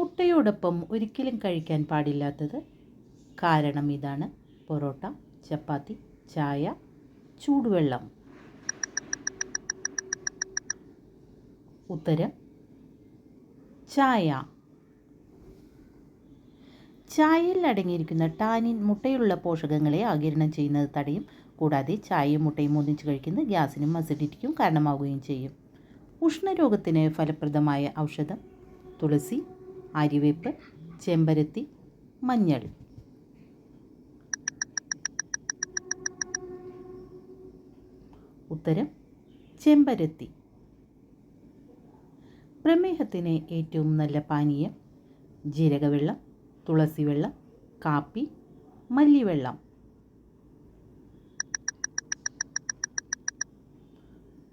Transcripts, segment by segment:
മുട്ടയോടൊപ്പം ഒരിക്കലും കഴിക്കാൻ പാടില്ലാത്തത് കാരണം ഇതാണ്. പൊറോട്ട ചപ്പാത്തി ചായ ചൂടുവെള്ളം. ഉത്തരം ചായ. ചായയിൽ അടങ്ങിയിരിക്കുന്ന ടാനിൻ മുട്ടയിലുള്ള പോഷകങ്ങളെ ആകിരണം ചെയ്യുന്നത് തടയും കൂടാതെ ചായയും മുട്ടയും ഒന്നിച്ച് കഴിക്കുന്നത് ഗ്യാസിനും അസിഡിറ്റിക്കും കാരണമാവുകയും ചെയ്യും. ഉഷ്ണരോഗത്തിന് ഫലപ്രദമായ ഔഷധം തുളസി ആര്യവേപ്പ് ചെമ്പരത്തി മഞ്ഞൾ. ഉത്തരം ചെമ്പരത്തി. പ്രമേഹത്തിന് ഏറ്റവും നല്ല പാനീയം ജീരകവെള്ളം തുളസി വെള്ളം കാപ്പി മല്ലിവെള്ളം.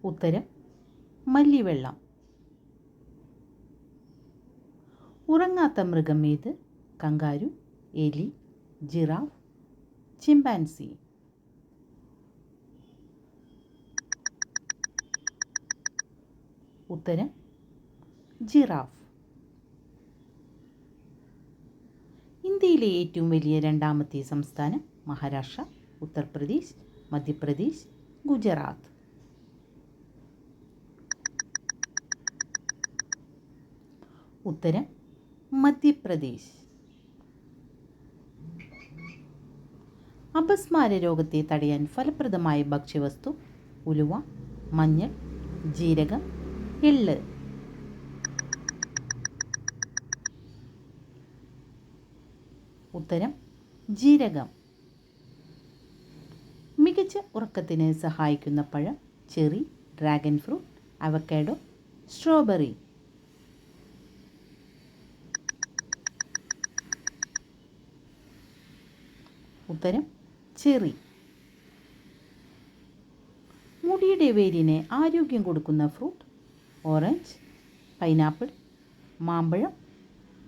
ഉത്തരം മല്ലിവെള്ളം. ഉറങ്ങാത്ത മൃഗം ഏത്? കങ്കാരു എലി ജിറാഫ് ചിമ്പാൻസി. ഉത്തരം ജിറാഫ്. ഇന്ത്യയിലെ ഏറ്റവും വലിയ രണ്ടാമത്തെ സംസ്ഥാനം മഹാരാഷ്ട്ര ഉത്തർപ്രദേശ് മധ്യപ്രദേശ് ഗുജറാത്ത്. ഉത്തരം മധ്യപ്രദേശ്. അപസ്മാര രോഗത്തെ തടയാൻ ഫലപ്രദമായ ഭക്ഷ്യവസ്തു ഉലുവ മഞ്ഞൾ ജീരകം എള്ള്. ഉത്തരം ജീരകം. മികച്ച ഉറക്കത്തിന് സഹായിക്കുന്ന പഴം cherry dragon fruit avocado strawberry. ഉത്തരം ചെറി. മുടിയുടെ വേരിന് ആരോഗ്യം കൊടുക്കുന്ന ഫ്രൂട്ട് ഓറഞ്ച് പൈനാപ്പിൾ മാമ്പഴം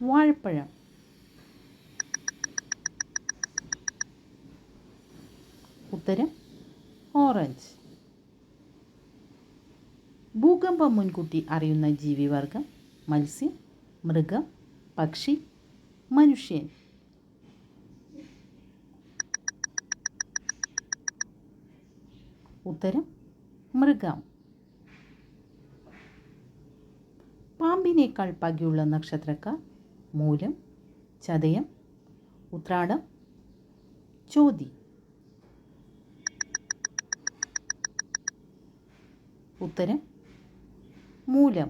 വാഴപ്പഴം. ഉത്തരം ഓറഞ്ച്. ഭൂകമ്പം മുൻകൂട്ടി അറിയുന്ന ജീവിവർഗം മത്സ്യം മൃഗം പക്ഷി മനുഷ്യൻ ഉത്തരം മൃഗം. പാമ്പിനേക്കാൾ പകയുള്ള നക്ഷത്രക്കാർ മൂലം ചതയം ഉത്രാടം ചോതി. ഉത്തരം മൂലം.